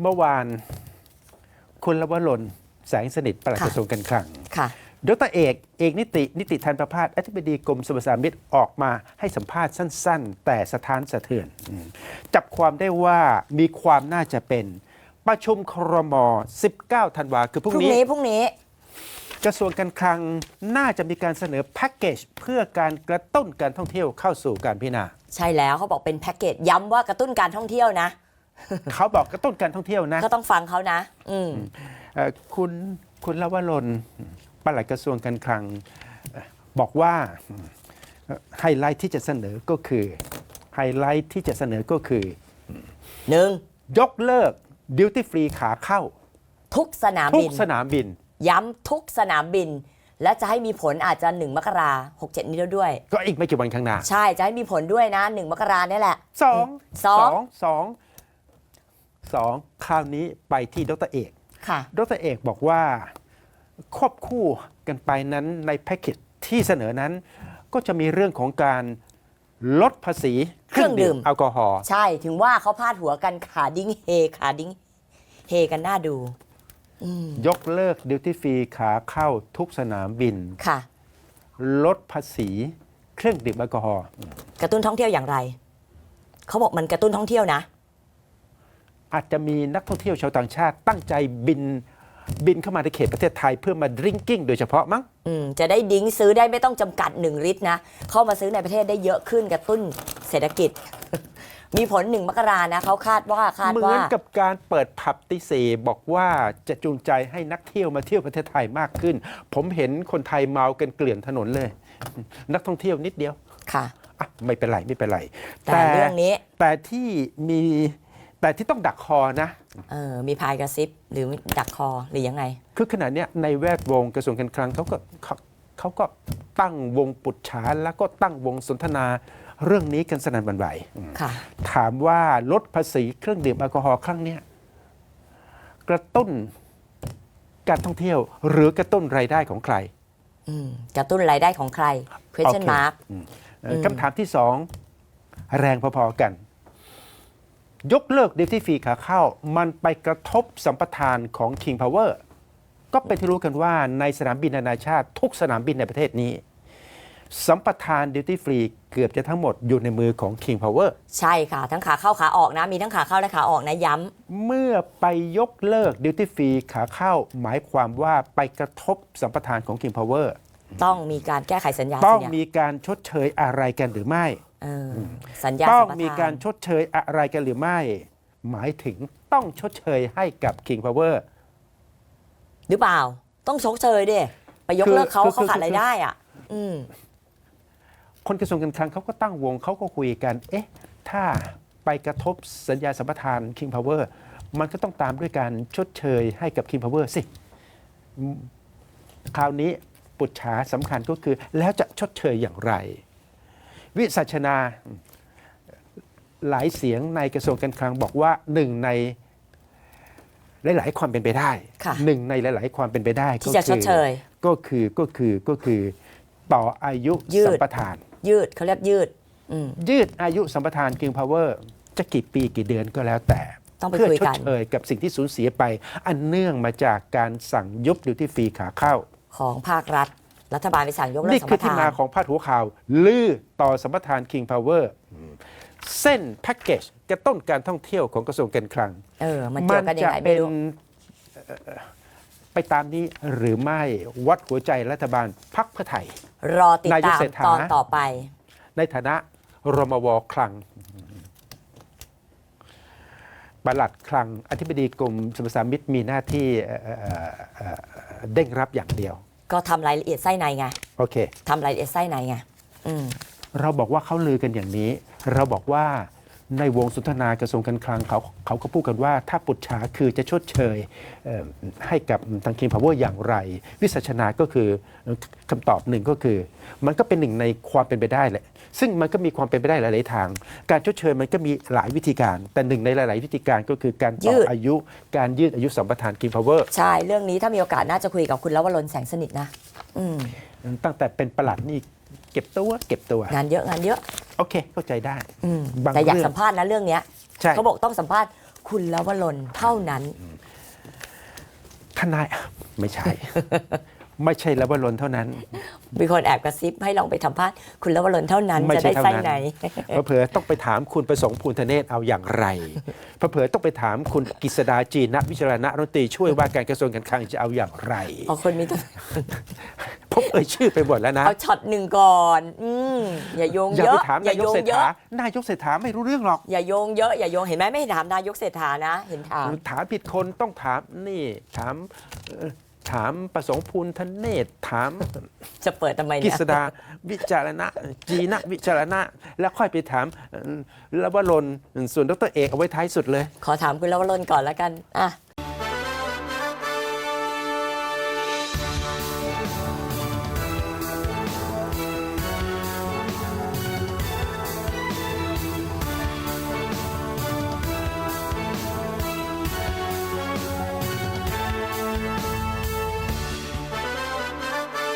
เมื่อวานคุณลวรนแสงสนิทปลัดค่ะกระทรวงการคลังค่ะดรเอกเอกนิติ นิติธันประพาสอธิบดีกรมสรรพสามิตออกมาให้สัมภาษณ์สั้น ๆ แต่สถานสะเทือนอืมจับความได้ว่ามีความน่าจะเป็น ประชุมครม 19 ธันวาคือพพรุ่รุ่งงนี้นี้พรุ่งนี้ กระทรวงการคลังน่าจะมีการเสนอแพ็กเกจเพื่อการกระตุ้นการท่องเที่ยวเข้าสู่การพิจารณาใช่แล้วเขาบอกเป็นแพ็กเกจย้ำว่ากระตุ้นการท่องเที่ยวนะ เขาบอกกระตุ้นการท่องเที่ยวนะก็ต้องฟังเขานะ อืมเอ่อคุณคุณลวรนปลัดกระทรวงการคลังเอ่อบอกว่าเอ่อไฮไลท์ที่จะเสนอก็คือไฮไลท์ที่จะเสนอก็คือ หนึ่งยกเลิกดิวตี้ฟรีขาเข้า ทุกสนามทุบิกน สนามบิน ย้ำทุกสนามบิน และจะให้มีผลอาจจะหนึ่งมกราหกเจ็ดนี้แล้วด้วย ก็อีกไม่กี่วันข้างหน้าใช่จะให้มีผลด้วยนะหนึ่งมกราเนี่ยแหละ สองสอง สอง สองคราวนี้ไปที่ดรเอกค่ะดรเอกบอกว่าควบคู่กันไปนั้นในแพ็กเกจที่เสนอนั้น ก็จะมีเรื่องของการลดภาษีเครื่องดื่มแอลกอฮอล์ใช่ถึงว่าเขาพาดหัวกันขาดิ้งเฮขาดิ้งเฮกันน่าดู ยกเลิกดิวตี้ฟรีขาเข้าทุกสนามบินค่ะ ลดภาษีเครื่องดื่มแอลกอฮอล์กระตุ้นท่องเที่ยวอย่างไร เขาบอกมันกระตุ้นท่องเที่ยวนะ อาจจะมีนักท่องเที่ยวชาวต่างชาติ ตั้งใจบินบินเข้ามาในเขตประเทศไทยเพื่อมาดริงกิ้งโดยเฉพาะมั้งอืมจะได้ดิ้งซื้อได้ไม่ต้องจำกัดหนึ่งลิตรนะ เข้ามาซื้อในประเทศได้เยอะขึ้นกระตุ้นเศรษฐกิจ มีผลหนึ่งมกรานะเขาคาดว่าคาดเหมืว่า อนกับการเปิดผับติเซบอกว่าจะจูงใจให้นักเที่ยวมาเที่ยวประเทศไทยมากขึ้น ผมเห็นคนไทยเมากันเกลื่อนถนนเลย นักท่องเที่ยวนิดเดียวค่ะ อะไม่เป็นไรไม่เป็นไร แต่เรื่องนี้ แต่ที่มี แต่ที่ต้องดักคอนะ เออมีพายกระซิบหรือดักคอหรือยังไง คือขณะเนี้ยในแวดวงกระทรวงการคลังเขาก็เขาเขาก็ตั้งวงปุจฉาแล้วก็ตั้งวงสนทนาเรื่องนี้กันสนั่นหวันไหวอืมค่ะ ถามว่าลดภาษีเครื่องดื่มแอลกอฮอล์ครั้งเนี้ยกระตุ้นการท่องเที่ยว หรือกระตุ้นรายได้ของใคร อืมกระตุ้นรายได้ของใคร question โอเค mark เอ่ออคำถามที่สองแรงพอๆกัน ยกเลิกดิวตี้ฟรีขาเข้า มันไปกระทบสัมปทานของ King Power ก็เป็นที่รู้กันว่าในสนามบินนานาชาติ ทุกสนามบินในประเทศนี้ สัมปทานดิวตี้ฟรีเกือบจะทั้งหมดอยู่ในมือของ King Power ใช่ค่ะ ทั้งขาเข้าขาออกนะ มีทั้งขาเข้าและขาออกนะย้เมื่อไปยกเลิกดิวตี้ฟรีขาเข้า หมายความว่าไปกระทบสัมปทานของ King Power ำต้องมีการแก้ไขสัญญา ต้องสัญญามีการชดเชยอะไรกันหรือไม่ เออสัญญาต้องสัปทนมีการชดเชยอะไรกันหรือไม่ หมายถึงต้องชดเชยให้กับ King Power หรือเปล่า ต้องชกเชยดิไปยกคือเลิกเขาคือเขาขาดคือรายได้อะอืมคนกระทรวงการคลังเขาก็ตั้งวงเขาก็คุยกัน เอ๊ะ ถ้าไปกระทบสัญญาสัมปทาน King Power มันก็ต้องตามด้วยการชดเชยให้กับ King Power สิอืมคราวนี้ปุจฉาสำคัญก็คือแล้วจะชดเชยอย่างไร วิสัชนาหลายเสียงในกระทรวงการคลังบอกว่าหนึ่งในหลาย ๆ ความเป็นไปได้ค่ะหนึ่งในหลาย ๆ ความเป็นไปได้ที่จะชดเชยก็คือก็คือก็คือต่ออายุยืดสัมปทาน ยืดเขาเรียกยืดอืมยืดอายุสัมปทาน King Power จะกี่ปีกี่เดือนก็แล้วแต่ต้องไปเพื่อคุยชดกันเชยกับสิ่งที่สูญเสียไป อันเนื่องมาจากการสั่งยุบดิวตี้ฟรีขาเข้าของภาครัฐ รัฐบาลไปสั่งยกเลินี่กสัมคืปอที่ทานมาของพาดหัวข่าว ลือต่อสัมปทาน King Power เส้นแพ็กเกจกระตุ้นการท่องเที่ยวของกระทรวงการคลัง เออมันเกี่ยวกันยังไงจะไม่เป็นรู้ เอ่อไปตามนี้หรือไม่วัดหัวใจรัฐบาลพักเพื่อไทย รอติดนายกตามเศรษฐา ตอนต่อไป ในฐานะรมวคลังปลัดคลังอธิบดีกรมสรรพสามิตมีหน้าที่เอ่อเอ่อเอ่อเด้งรับอย่างเดียว ก็ทำรายละเอียดไส้ในไงโอเค ทำรายละเอียดไส้ในไงอืม เราบอกว่าเขาลือกันอย่างนี้ เราบอกว่า ในวงสนทนากระทรวงการคลังเขาเขาก็พูดกันว่า ถ้าปุจฉาคือจะชดเชยเอ่อให้กับทางคิงพาวเวอร์อย่างไร วิสัชนาก็คือคำตอบหนึ่งก็คือ มันก็เป็นหนึ่งในความเป็นไปได้แหละ ซึ่งมันก็มีความเป็นไปได้หลาย ๆ ทาง การชดเชยมันก็มีหลายวิธีการ แต่หนึ่งในหลาย ๆ วิธีการก็คือการต่ยือดอายุการยืดอายุสัมปทานคิงพาวเวอร์ใช่ เรื่องนี้ถ้ามีโอกาสน่าจะคุยกับคุณลวรนแสงสนิทนะอืมตั้งแต่เป็นประหลัดนี่ เก็บตัวเก็บตัว งานเยอะงานเยอะโอเค เข้าใจได้ อืมบางแต่อยากเรื่อง สัมภาษณ์นะเรื่องเนี้ยใช่เขาบอกต้องสัมภาษณ์คุณลวรนเท่านั้น ทนายไม่ใช่ ไม่ใช่แล้ววรนเท่านั้น มีคนแอบกระซิบให้ลองไปทำพาษณ์คุณลวรนเท่านั้นไม่จะใช่ได้เท่าไส้นั้น ไหน เผลอๆต้องไปถามคุณประสงค์ภูลธเนศเอาอย่างไรเผลอๆต้องไปถามคุณกฤษดาจีนวิจารณรัฐมนตรีช่วยว่าการกระทรวงการคลังจะเอาอย่างไรเอาคนมีตัว ผมเอ่ยชื่อไปหมดแล้วนะเอาช็อตหนึ่งก่อนอืมอย่าโยงอย่าเยไปอะถามอย่านายโยกงเศรษเยฐาอะนายกเศรษฐาไม่รู้เรื่องหรอก อย่าโยงเยอะอย่าโยงเห็นไหมไม่เห็นถามนายกเศรษฐานะ เห็นถามถามผิดคนต้องถามนี่ถามเอ่อถามประสงค์ภูลธเนศถามจะเปิดทำไมกฤเนี่ยษดาวิจารณะจีนะวิจารณะ แล้วค่อยไปถามเอ่อแล้วว่ารนส่วนดรเอกเอาไว้ท้ายสุดเลย ขอถามคุณลวรนก่อนแล้วกันอะ